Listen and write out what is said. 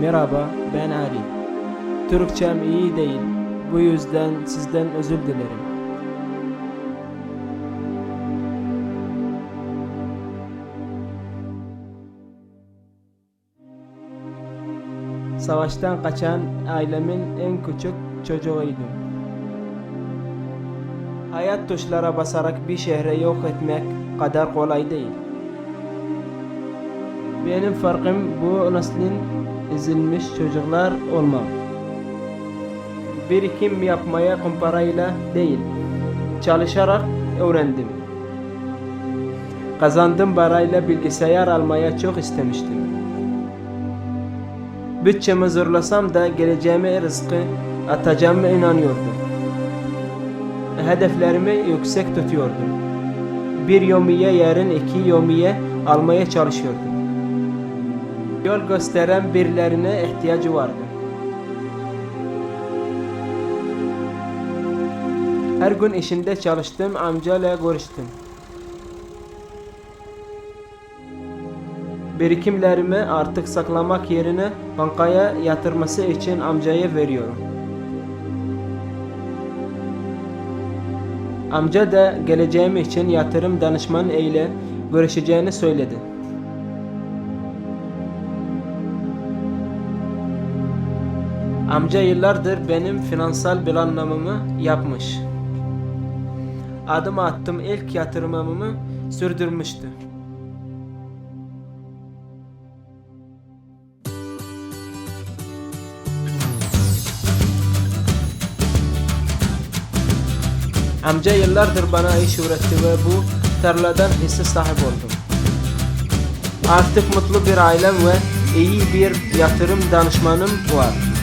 Merhaba, ben Ali. Türkçem iyi değil. Bu yüzden sizden özür dilerim. Savaştan kaçan ailemin en küçük çocuğuydum. Hayat tuşlara basarak bir şehre yok etmek kadar kolay değil. Benim farkım bu neslin ezilmiş çocuklar olmam. Birikim yapmaya kumparayla değil, çalışarak öğrendim. Kazandığım parayla bilgisayar almaya çok istemiştim. Bütçemi zorlasam da geleceğime rızkı atacağıma inanıyordum. Hedeflerimi yüksek tutuyordum. Bir yomiye yarın iki yomiye almaya çalışıyordum. Yol gösteren birilerine ihtiyacı vardı. Her gün işinde çalıştım, amcayla görüştüm. Birikimlerimi artık saklamak yerine bankaya yatırması için amcaya veriyorum. Amca da geleceğim için yatırım danışmanı ile görüşeceğini söyledi. Amca yıllardır benim finansal planlamamı yapmış. Adım attım ilk yatırımımı sürdürmüştü. Amca yıllardır bana iş öğretti ve bu tarladan hisse sahip oldum. Artık mutlu bir ailem ve iyi bir yatırım danışmanım var.